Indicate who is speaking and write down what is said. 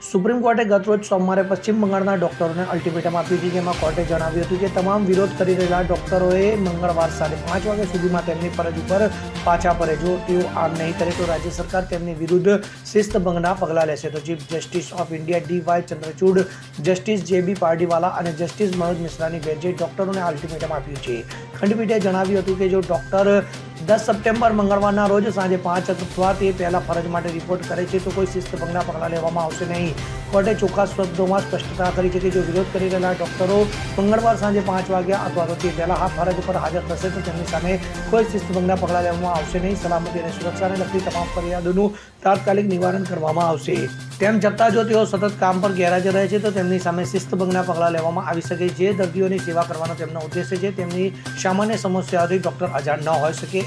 Speaker 1: Supreme કોર્ટે ગતરોજ સોમવારે પશ્ચિમ બંગાળના ડોક્ટરોને અલ્ટિમેટમ આપ્યું છે જેમાં કોર્ટે જણાવ્યું હતું કે તમામ વિરોધ કરી રહેલા ડોક્ટરોએ મંગળવાર સાડા પાંચ વાગ્યા સુધીમાં તેમની ફરજ ઉપર પાછા ફરે. જો તેઓ આમ નહીં કરે તો રાજ્ય સરકાર તેમની વિરુદ્ધ શિસ્તભંગના પગલાં લેશે. તો chief justice of India D Y Chandrachud, justice J B Pardiwala અને જસ્ટિસ મનોજ મિશ્રાની બેન્ચે ડોક્ટરોને અલ્ટિમેટમ આપ્યું છે. ખંડપીઠે જણાવ્યું હતું કે જો ડોક્ટર દસ સપ્ટેમ્બર, મંગળવારના રોજ સાંજે પાંચ અથવા તે પહેલા ફરજ માટે રિપોર્ટ કરે છે તો કોઈ શિસ્તભંગના પગલાં લેવામાં આવશે નહીં. કોર્ટે ચોખ્ખા શબ્દોમાં સ્પષ્ટતા કરી છે કે જો વિરોધ કરી રહેલા ડોક્ટરો મંગળવાર સાંજે પાંચ વાગ્યા અથવા તો તે પહેલાં આ ફરજ પર હાજર થશે તો તેમની સામે કોઈ શિસ્તભંગના પગલાં લેવામાં આવશે નહીં. સલામતી અને સુરક્ષાને લગતી તમામ ફરિયાદોનું તાત્કાલિક નિવારણ કરવામાં આવશે. તેમ છતાં જો તેઓ સતત કામ પર ગેરહાજર રહે છે તો તેમની સામે શિસ્તભંગના પગલાં લેવામાં આવી શકે જે દર્દીઓની સેવા કરવાનો તેમનો ઉદ્દેશ છે. તેમની સામાન્ય સમસ્યાઓથી ડોક્ટર અજાણ ન હોઈ શકે